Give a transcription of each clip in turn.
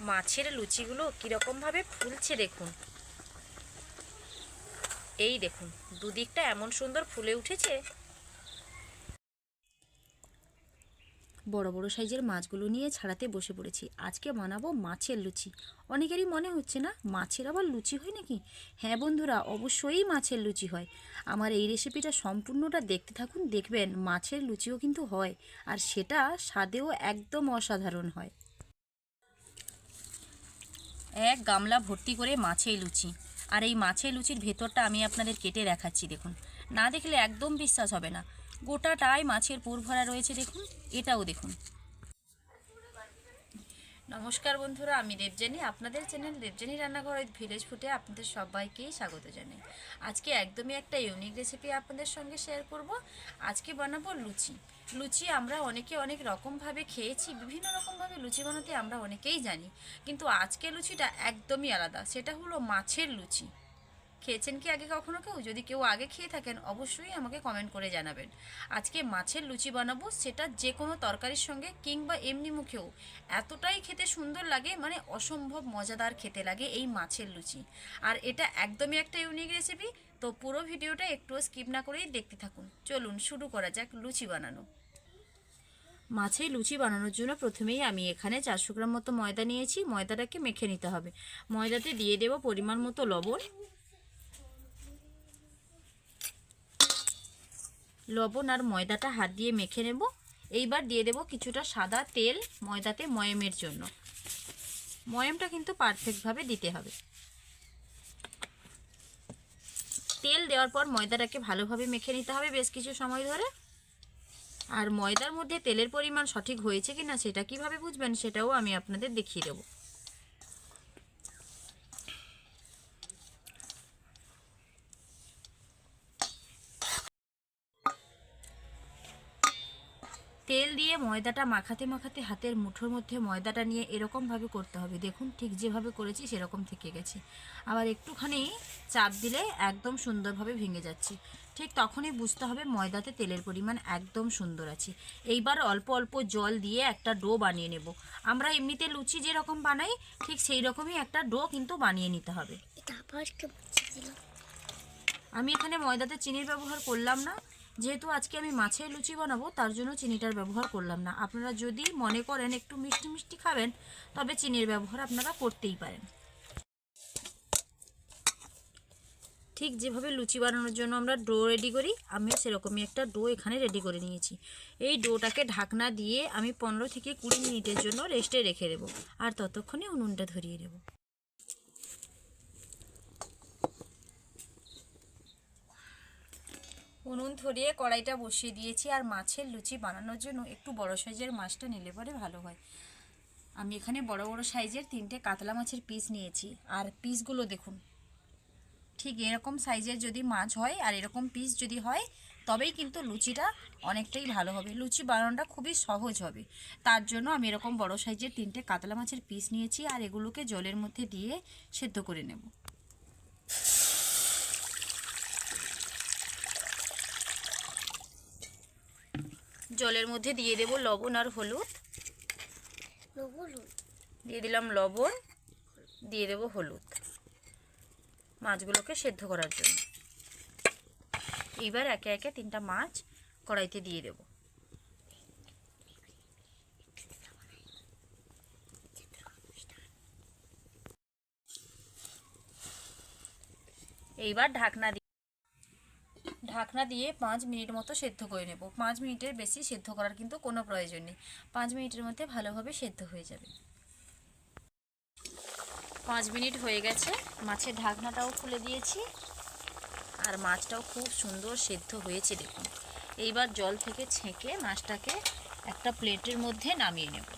মাছের লুচিগুলো কীরকমভাবে ফুলছে দেখুন। এই দেখুন, দুদিকটা এমন সুন্দর ফুলে উঠেছে। বড় বড় সাইজের মাছগুলো নিয়ে ছাড়াতে বসে পড়েছি। আজকে বানাবো মাছের লুচি। অনেকেরই মনে হচ্ছে না, মাছের আবার লুচি হয় নাকি? হ্যাঁ বন্ধুরা, অবশ্যই মাছের লুচি হয়। আমার এই রেসিপিটা সম্পূর্ণটা দেখতে থাকুন, দেখবেন মাছের লুচিও কিন্তু হয়। আর সেটা স্বাদেও একদম অসাধারণ হয়। এক গামলা ভর্তি করে মাছের লুচি। আর এই মাছের লুচির ভেতরটা আমি আপনাদের কেটে দেখাচ্ছি, দেখুন। না দেখলে একদম বিশ্বাস হবে না। গোটাটাই মাছের পুর ভরা রয়েছে, দেখুন। এটাও দেখুন। নমস্কার বন্ধুরা, আমি দেবজানি আপনাদের চ্যানেল দেবজানি রান্নাঘর ভিলেজ ফুটে আপনাদের সবাইকেই স্বাগত জানাই। আজকে একদমই একটা ইউনিক রেসিপি আপনাদের সঙ্গে শেয়ার করব। আজকে বানাবো লুচি। লুচি আমরা অনেকে অনেক রকমভাবে খেয়েছি, বিভিন্ন রকমভাবে লুচি বানাতে আমরা অনেকেই জানি। কিন্তু আজকে লুচিটা একদমই আলাদা, সেটা হলো মাছের লুচি। খেয়েছেন কি আগে কখনো কেউ? যদি কেউ আগে খেয়ে থাকেন, অবশ্যই আমাকে কমেন্ট করে জানাবেন। আজকে মাছের লুচি বানাবো, সেটা যে কোনো তরকারির সঙ্গে কিংবা এমনি মুখেও। এতটাই খেতে সুন্দর লাগে মানে অসম্ভব মজাদার খেতে লাগে এই মাছের লুচি। আর এটা একদমই একটা ইউনিক রেসিপি তো পুরো ভিডিওটা একটুও স্কিপ না করেই দেখতে থাকুন। চলুন শুরু করা যাক লুচি বানানো। মাছের লুচি বানানোর জন্য প্রথমেই আমি এখানে চারশো গ্রাম মতো ময়দা নিয়েছি। ময়দাটাকে মেখে নিতে হবে। ময়দাতে দিয়ে দেব পরিমাণ মতো লবণ। লবণ আর ময়দাটা হাত দিয়ে মেখে নেব। এইবার দিয়ে দেব কিছুটা সাদা তেল ময়দাতে ময়মের জন্য। ময়মটা কিন্তু পারফেক্টভাবে দিতে হবে। তেল দেওয়ার পর ময়দাটাকে ভালোভাবে মেখে নিতে হবে বেশ কিছু সময় ধরে। আর ময়দার মধ্যে তেলের পরিমাণ সঠিক হয়েছে কি না সেটা কীভাবে বুঝবেন সেটাও আমি আপনাদের দেখিয়ে দেবো। তেল দিয়ে ময়দাটা মাখাতে মাখাতে হাতের মুঠোর মধ্যে ময়দাটা নিয়ে এরকমভাবে করতে হবে। দেখুন ঠিক যেভাবে করেছি সেরকম থেকে গেছে। আবার একটুখানি চাপ দিলে একদম সুন্দরভাবে ভেঙে যাচ্ছে। ঠিক তখনই বুঝতে হবে ময়দাতে তেলের পরিমাণ একদম সুন্দর আছে। এইবার অল্প অল্প জল দিয়ে একটা ডো বানিয়ে নেব। আমরা এমনিতে লুচি যেরকম বানাই ঠিক সেই রকমই একটা ডো কিন্তু বানিয়ে নিতে হবে। আমি এখানে ময়দাতে চিনির ব্যবহার করলাম না। যেহেতু আজকে আমি মাছের লুচি বানাবো, তার জন্য চিনিটার ব্যবহার করলাম না। আপনারা যদি মনে করেন একটু মিষ্টি মিষ্টি খাবেন, তবে চিনির ব্যবহার আপনারা করতেই পারেন। ঠিক যেভাবে লুচি বানানোর জন্য আমরা ডো রেডি করি, আমিও সেরকমই একটা ডো এখানে রেডি করে নিয়েছি। এই ডোটাকে ঢাকনা দিয়ে আমি পনেরো থেকে কুড়ি মিনিটের জন্য রেস্টে রেখে দেবো। আর ততক্ষণে উনুনটা ধরিয়ে দেবো। উনুন ধরিয়ে কড়াইটা বসিয়ে দিয়েছি আর মাছের লুচি বানানোর জন্য একটু বড় সাইজের মাছটা নিলে পরে ভালো হয়। আমি এখানে বড় বড় সাইজের তিনটে কাতলা মাছের পিস নিয়েছি। আর পিসগুলো দেখুন, ঠিক এরকম সাইজের যদি মাছ হয় আর এরকম পিস যদি হয়, তবেই কিন্তু লুচিটা অনেকটাই ভালো হবে। লুচি বানানোটা খুবই সহজ হবে। তার জন্য আমি এরকম বড় সাইজের তিনটে কাতলা মাছের পিস নিয়েছি আর এগুলোকে জলের মধ্যে দিয়ে সেদ্ধ করে নেব। জলের মধ্যে দিয়ে দেব লবণ আর হলুদ। দিয়ে দিলাম লবণ দিয়ে দেব হলুদ। মাছগুলোকে সেদ্ধ করার জন্য। এইবার একে একে তিনটা মাছ কড়াইতে দিয়ে দেব। এইবার ঢাকনা দিয়ে ঢাকনা দিয়ে পাঁচ মিনিট মতো সেদ্ধ করে নেব। পাঁচ মিনিটের বেশি সেদ্ধ করার কিন্তু কোনো প্রয়োজন নেই। পাঁচ মিনিটের মধ্যে ভালোভাবে সেদ্ধ হয়ে যাবে। পাঁচ মিনিট হয়ে গেছে। মাছের ঢাকনাটাও খুলে দিয়েছি। আর মাছটাও খুব সুন্দর সেদ্ধ হয়েছে, দেখুন। এইবার জল থেকে ছেঁকে মাছটাকে একটা প্লেটের মধ্যে নামিয়ে নেব।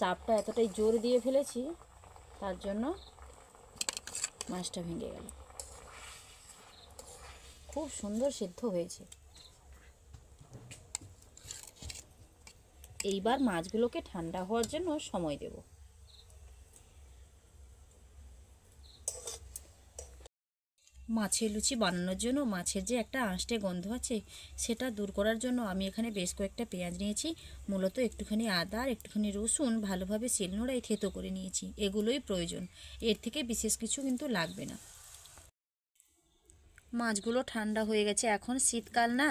চাপটা এতটাই জোর দিয়ে ফেলেছি, তার জন্য মাছটা ভেঙে গেল। খুব সুন্দর সিদ্ধ হয়েছে। এইবার মাছগুলোকে ঠান্ডা হওয়ার জন্য সময় দেব। মাছের লুচি বানানোর জন্য মাছের যে একটা আঁশটে গন্ধ আছে, সেটা দূর করার জন্য আমি এখানে বেশ কয়েকটা পেঁয়াজ নিয়েছি। মূলত একটুখানি আদা আর একটুখানি রসুন ভালোভাবে শিলনোড়ায় থেতো করে নিয়েছি। এগুলোই প্রয়োজন। এর থেকে বিশেষ কিছু কিন্তু লাগবে না। মাছগুলো ঠান্ডা হয়ে গেছে। এখন শীতকাল না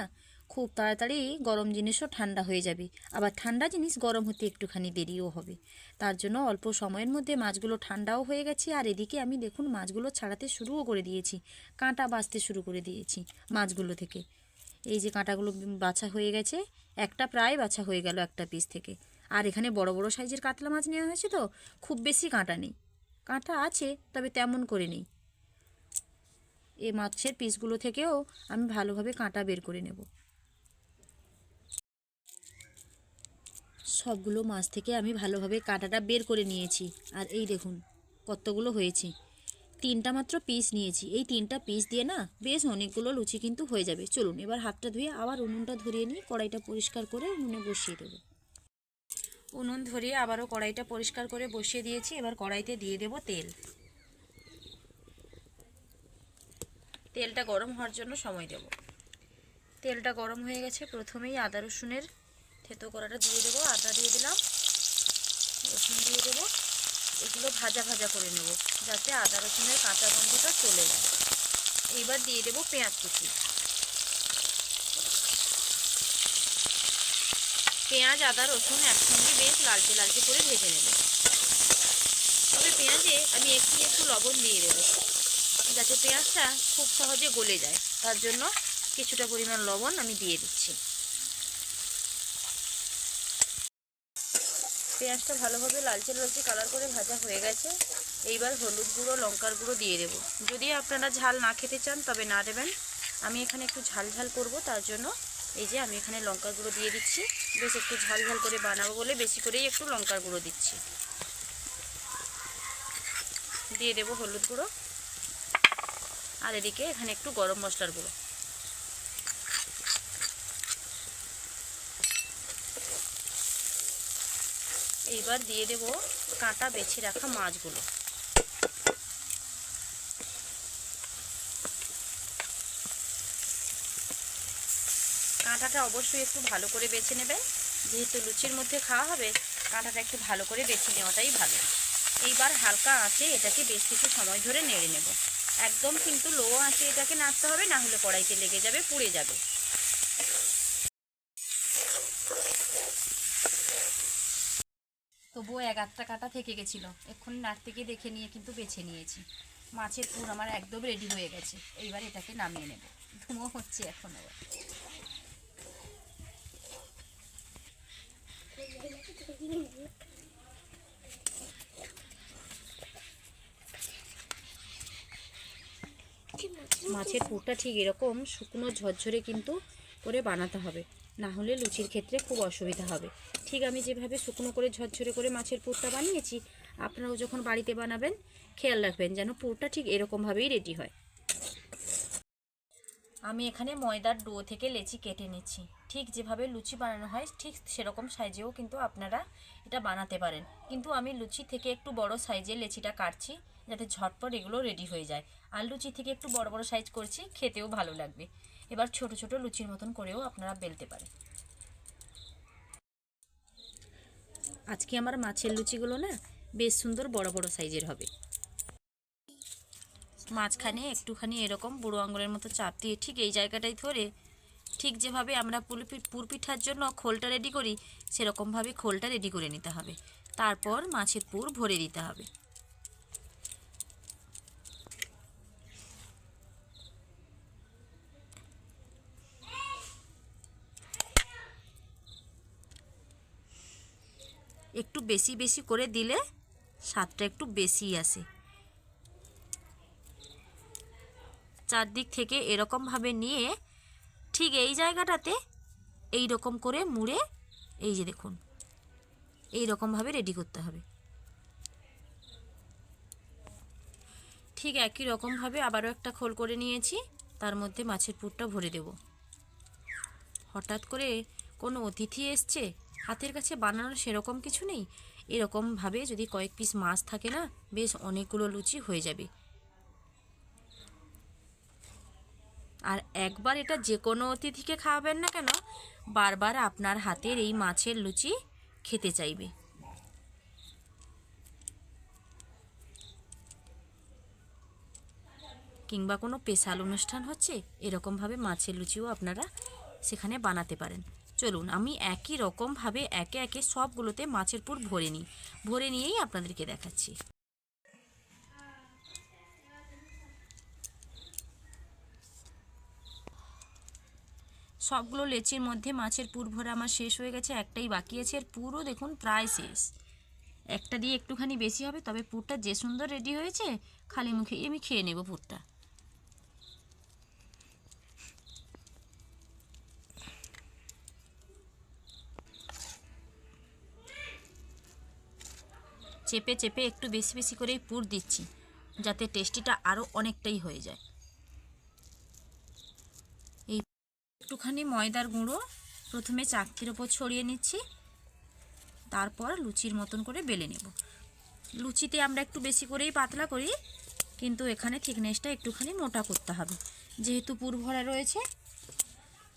খুব তাড়াতাড়ি গরম জিনিসও ঠান্ডা হয়ে যাবে। আবার ঠান্ডা জিনিস গরম হতে একটুখানি দেরিও হবে। তার জন্য অল্প সময়ের মধ্যে মাছগুলো ঠান্ডাও হয়ে গেছে আর এদিকে আমি দেখুন মাছগুলো ছাড়াতে শুরুও করে দিয়েছি। কাঁটা বাছতে শুরু করে দিয়েছি মাছগুলো থেকে। এই যে কাঁটাগুলো বাছা হয়ে গেছে, একটা প্রায় বাছা হয়ে গেল একটা পিস থেকে। আর এখানে বড় বড় সাইজের কাতলা মাছ নেওয়া হয়েছে তো, খুব বেশি কাঁটা নেই। কাঁটা আছে, তবে তেমন করে নেই। এ মাছের পিসগুলো থেকেও আমি ভালোভাবে কাঁটা বের করে নেব। সবগুলো মাছ থেকে আমি ভালোভাবে কাঁটাটা বের করে নিয়েছি। আর এই দেখুন, কতগুলো হয়েছে। তিনটা মাত্র পিস নিয়েছি। এই তিনটা পিস দিয়ে না বেশ অনেকগুলো লুচি কিন্তু হয়ে যাবে। চলুন, এবার হাতটা ধুয়ে আবার উনুনটা ধরিয়ে নিয়ে কড়াইটা পরিষ্কার করে উনুনে বসিয়ে দেবো। উনুন ধরিয়ে আবারও কড়াইটা পরিষ্কার করে বসিয়ে দিয়েছি। এবার কড়াইতে দিয়ে দেব তেল। তেলটা গরম হওয়ার জন্য সময় দেব। তেলটা গরম হয়ে গেছে। প্রথমেই আদা রসুনের থেতো করাটা দিয়ে দেবো, আদা দিয়ে দিলাম, রসুন দিয়ে দেবো, এগুলো ভাজা ভাজা করে নেব, যাতে আদা রসুনের কাঁচা গন্ধটা চলে যায়। এইবার দিয়ে দেবো পেঁয়াজ কুচি। পেঁয়াজ, আদা, রসুন একসঙ্গে বেশ লালচে লালচে করে ভেজে নেব। তবে পেঁয়াজে আমি একটু একটু লবণ দিয়ে দেবো, যাতে পেঁয়াজটা খুব সহজে গলে যায়। তার জন্য কিছুটা পরিমাণ লবণ আমি দিয়ে দিচ্ছি। পেঁয়াজটা ভালোভাবে লালচে লালচে কালার করে ভাজা হয়ে গেছে। এইবার হলুদ গুঁড়ো, লঙ্কার গুঁড়ো দিয়ে দেবো। যদি আপনারা ঝাল না খেতে চান, তবে না দেবেন। আমি এখানে একটু ঝাল ঝাল করব, তার জন্য এই যে আমি এখানে লঙ্কার গুঁড়ো দিয়ে দিচ্ছি। বেশ একটু ঝাল ঝাল করে বানাবো বলে বেশি করেই একটু লঙ্কার গুঁড়ো দিচ্ছি। দিয়ে দেবো হলুদ গুঁড়ো। আর এদিকে এখানে একটু গরম মশলার গুঁড়ো। এইবার দিয়ে দেব কাঁটা বেছে রাখা মাছগুলো। কাঁটাটা অবশ্যই একটু ভালো করে বেছে নেবেন যেহেতু লুচির মধ্যে খাওয়া হবে, কাঁটাটা একটু ভালো করে বেছে নেওয়াটাই ভালো। এইবার হালকা আঁচে এটাকে বেশ কিছু সময় ধরে নেড়ে নেব। একদম কিন্তু লো আঁচে এটাকে নাড়তে হবে, না হলে কড়াইতে লেগে যাবে, পুড়ে যাবে। তবুও আধটা কাটা থেকে গেছিল। এক্ষুনি নাড়তে গিয়ে দেখে নিয়ে কিন্তু বেছে নিয়েছি। মাছের পুর আমার একদম রেডি হয়ে গেছে। এইবার এটাকে নামিয়ে নেব। ধুমো হচ্ছে এখন আবার। মাছের পুরটা ঠিক এরকম শুকনো ঝরঝরে কিন্তু করে বানাতে হবে। না হলে লুচির ক্ষেত্রে খুব অসুবিধা হবে। ঠিক আমি যেভাবে শুকনো করে ঝরঝরে করে মাছের পুরটা বানিয়েছি, আপনারাও যখন বাড়িতে বানাবেন, খেয়াল রাখবেন যেন পুরটা ঠিক এরকমভাবেই রেডি হয়। আমি এখানে ময়দার ডো থেকে লেচি কেটে নিচ্ছি। ঠিক যেভাবে লুচি বানানো হয়, ঠিক সেরকম সাইজেও কিন্তু আপনারা এটা বানাতে পারেন। কিন্তু আমি লুচি থেকে একটু বড় সাইজের লেচিটা কাটছি, যাতে ঝটপট এগুলো রেডি হয়ে যায়। আর লুচি থেকে একটু বড় বড় সাইজ করছি, খেতেও ভালো লাগবে। এবার ছোট ছোট লুচির মতন করেও আপনারা বেলতে পারেন। আজকে আমার মাছের লুচিগুলো না বেশ সুন্দর বড় বড় সাইজের হবে। মাঝখানে একটুখানি এরকম বুড়ো আঙুলের মতো চাপ দিয়ে ঠিক এই জায়গাটাই ধরে ঠিক যেভাবে আমরা পুলপি পুরপিঠার জন্য খোলটা রেডি করি, সেরকমভাবে খোলটা রেডি করে নিতে হবে। তারপর মাছের পুর ভরে দিতে হবে। একটু বেশি বেশি করে দিলে স্বাদটা একটু বেশি আসে। চারদিক থেকে এরকমভাবে নিয়ে ঠিক এই জায়গাটাতে এই রকম করে মুড়ে এই যে দেখুন এই রকমভাবে রেডি করতে হবে। ঠিক একই রকমভাবে আবারও একটা খোল করে নিয়েছি, তার মধ্যে মাছের পুরটা ভরে দেব। হঠাৎ করে কোনো অতিথি এসছে হাতের কাছে বানানোর সেরকম কিছু নেই? এরকমভাবে যদি কয়েক পিস মাছ থাকে না, বেশ অনেকগুলো লুচি হয়ে যাবে। আর একবার এটা যে কোনো অতিথিকে খাওয়াবেন না কেন, বারবার আপনার হাতের এই মাছের লুচি খেতে চাইবে। কিংবা কোনো স্পেশাল অনুষ্ঠান হচ্ছে, এরকমভাবে মাছের লুচিও আপনারা সেখানে বানাতে পারেন। চলুন, আমি একই রকমভাবে একে একে সবগুলোতে মাছের পুর ভরে নিই। ভরে নিয়েই আপনাদেরকে দেখাচ্ছি। সবগুলো লেচির মধ্যে মাছের পুর ভরা আমার শেষ হয়ে গেছে, একটাই বাকি আছে আর পুরো দেখুন প্রায় শেষ। একটা দিয়ে একটুখানি বেশি হবে, তবে পুরটা যে সুন্দর রেডি হয়েছে, খালি মুখে আমি খেয়ে নেব পুরটা। চেপে চেপে একটু বেশি বেশি করেই পুর দিচ্ছি, যাতে টেস্টিটা আরও অনেকটাই হয়ে যায়। এই একটুখানি ময়দার গুঁড়ো প্রথমে চাকতির ওপর ছড়িয়ে নিচ্ছি, তারপর লুচির মতন করে বেলে নেব। লুচিতে আমরা একটু বেশি করেই পাতলা করি, কিন্তু এখানে থিকনেসটা একটুখানি মোটা করতে হবে। যেহেতু পুর ভরা রয়েছে,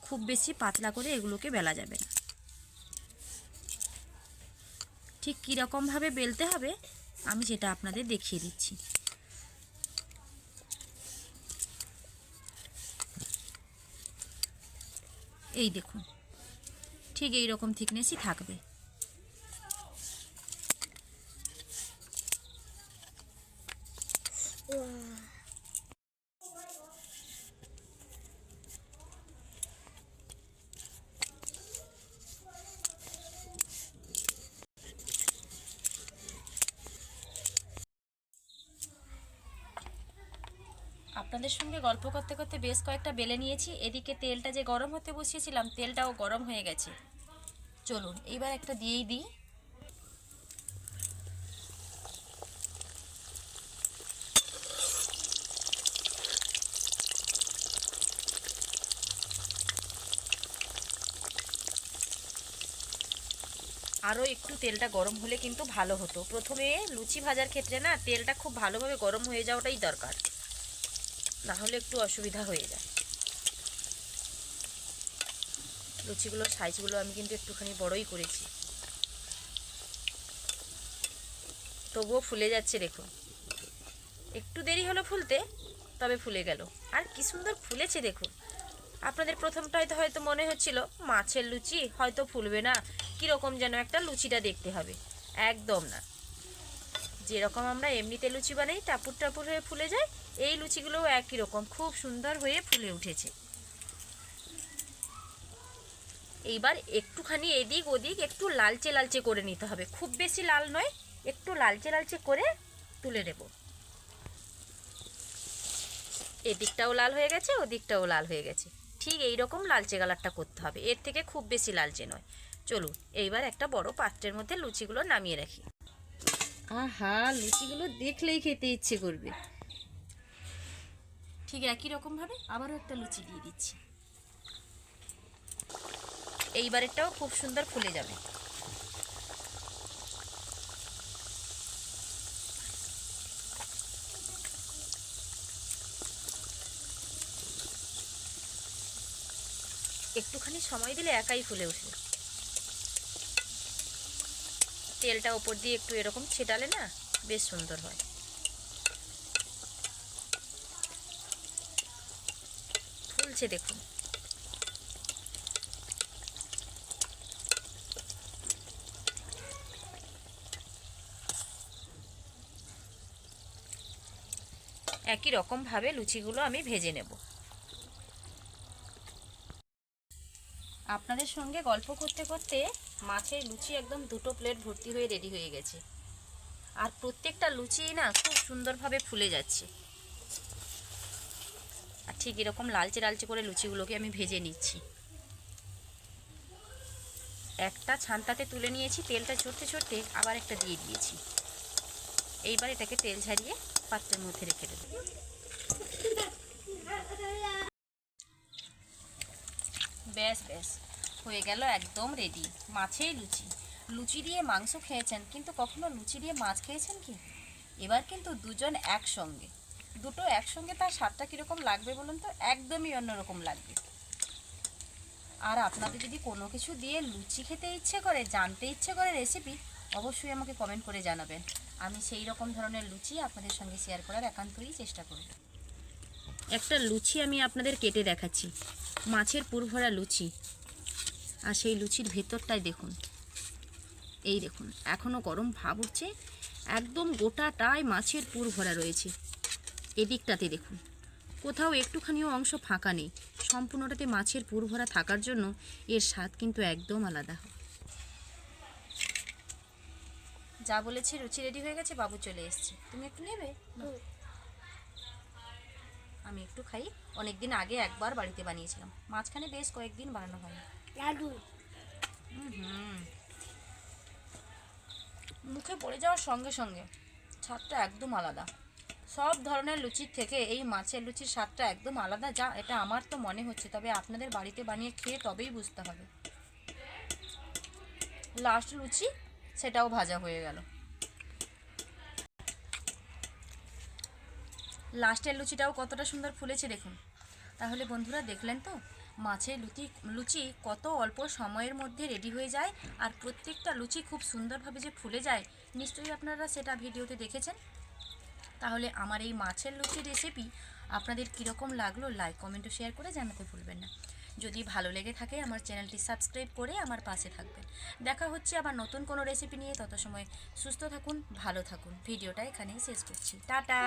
খুব বেশি পাতলা করে এগুলোকে বেলা যাবে না। ঠিক কীরকমভাবে বেলতে হবে, আমি সেটা আপনাদের দেখিয়ে দিচ্ছি। এই দেখুন, ঠিক এই রকম থিকনেসই থাকবে আপনাদের সঙ্গে গল্প করতে করতে বেশ কয়েকটা বেলে নিয়েছি। এদিকে তেলটা যে গরম হতে বসিয়েছিলাম, তেলটাও গরম হয়ে গেছে। চলুন, এইবার একটা দিয়েই দিই। আরও একটু তেলটা গরম হলে কিন্তু ভালো হতো। প্রথমে লুচি ভাজার ক্ষেত্রে না, তেলটা খুব ভালোভাবে গরম হয়ে যাওয়াটাই দরকার। না হলে একটু অসুবিধা হয়ে যায়। লুচিগুলোর সাইজগুলো আমি কিন্তু একটুখানি বড়ই করেছি। তবুও ফুলে যাচ্ছে, দেখুন। একটু দেরি হলো ফুলতে, তবে ফুলে গেল। আর কি সুন্দর ফুলেছে, দেখুন। আপনাদের প্রথমটায় তো হয়তো মনে হচ্ছিল, মাছের লুচি, হয়তো ফুলবে না। কীরকম যেন একটা লুচিটা দেখতে হবে। একদম না। যেরকম আমরা এমনিতে লুচি বানাই, টাপুর টাপুর হয়ে ফুলে যায় এই লুচিগুলোও একই রকম, খুব সুন্দর হয়ে ফুলে উঠেছে। এইবার একটুখানি এদিক ওদিক একটু লালচে লালচে করে নিতে হবে। খুব বেশি লাল নয়, একটু লালচে লালচে করে তুলে নেব। এদিকটাও লাল হয়ে গেছে, ওদিকটাও লাল হয়ে গেছে। ঠিক এই রকম লালচে কালারটা করতে হবে। এর থেকে খুব বেশি লালচে নয়। চলুন, এইবার একটা বড় পাত্রের মধ্যে লুচিগুলো নামিয়ে রাখি। আহা, লুচিগুলো দেখলেই খেতে ইচ্ছে করবে। ঠিক একই রকমভাবে আবারও একটা লুচি দিয়ে দিচ্ছি। এইবারেরটাও খুব সুন্দর ফুলে যাবে। একটুখানি সময় দিলে একাই ফুলে উঠবে তেলটা ওপর দিয়ে একটু এরকম ছেটালে না বেশ সুন্দর হয়। ফুলছে দেখুন। একই রকমভাবে লুচিগুলো আমি ভেজে নেব। আপনাদের সঙ্গে গল্প করতে করতে মাছের লুচি একদম দুটো প্লেট ভর্তি হয়ে রেডি হয়ে গেছে। আর প্রত্যেকটা লুচি না খুব সুন্দরভাবে ফুলে যাচ্ছে। ঠিক এরকম লালচে লালচে করে লুচিগুলোকে আমি ভেজে নিচ্ছি। একটা ছান্তাতে তুলে নিয়েছি, তেলটা ছড়তে ছড়তে আবার একটা দিয়ে দিয়েছি। এইবার এটাকে তেল ঝারিয়ে পাত্রের মধ্যে রেখে দেবো। ব্যাস ব্যাস, হয়ে গেল একদম রেডি মাছেই লুচি। লুচি দিয়ে মাংস খেয়েছেন, কিন্তু কখনো লুচি দিয়ে মাছ খেয়েছেন কি? এবার কিন্তু দুজন একসঙ্গে। দুটো একসঙ্গে তার স্বাদটা কীরকম লাগবে বলুন তো? একদমই অন্যরকম লাগবে। আর আপনাদের যদি কোনো কিছু দিয়ে লুচি খেতে ইচ্ছে করে, জানতে ইচ্ছে করে রেসিপি অবশ্যই আমাকে কমেন্ট করে জানাবেন। আমি সেই রকম ধরনের লুচি আপনাদের সঙ্গে শেয়ার করার একান্তই চেষ্টা করব। একটা লুচি আমি আপনাদের কেটে দেখাচ্ছি। মাছের পুরভরা লুচি। আর সেই লুচির ভেতরটাই দেখুন। এই দেখুন এখনও গরম ভাব উঠছে। একদম গোটাটাই মাছের পুর ভরা রয়েছে। এদিকটাতে দেখুন। কোথাও একটুখানিও অংশ ফাঁকা নেই। সম্পূর্ণটাতে মাছের পুর ভরা থাকার জন্য এর স্বাদ কিন্তু একদম আলাদা। হয় যা বলেছি রুচি রেডি হয়ে গেছে বাবু চলে এসছে। তুমি একটু নেবে? আমি একটু খাই। অনেকদিন আগে একবার বাড়িতে বানিয়েছিলাম। মাঝখানে বেশ কয়েকদিন বানানো হয় লাডু হুম মুখে পড়ে যাওয়ার সঙ্গে সঙ্গে ছাদটা একদম আলাদা। সব ধরনের লুচির থেকে এই মাছের লুচির স্বাদটা একদম আলাদা, যা এটা আমার তো মনে হচ্ছে। তবে আপনাদের বাড়িতে বানিয়ে খেয়ে তবেই বুঝতে হবে। লাস্ট লুচি, সেটাও ভাজা হয়ে গেল। লাস্টের লুচিটাও কতটা সুন্দর ফুলেছে দেখুন। তাহলে বন্ধুরা দেখলেন তো, মাছের লুচি লুচি কত অল্প সময়ের মধ্যে রেডি হয়ে যায়, আর প্রত্যেকটা লুচি খুব সুন্দরভাবে যে ফুলে যায়, নিশ্চয়ই আপনারা সেটা ভিডিওতে দেখেছেন। তাহলে আমার এই মাছের লুচি রেসিপি আপনাদের কীরকম লাগল লাইক কমেন্ট ও শেয়ার করে জানাতে ভুলবেন না। যদি ভালো লেগে থাকে, আমার চ্যানেলটি সাবস্ক্রাইব করে আমার পাশে থাকবেন। দেখা হচ্ছে আবার নতুন কোনো রেসিপি নিয়ে। তত সময় সুস্থ থাকুন, ভালো থাকুন। ভিডিওটা এখানেই শেষ করছি। টাটা!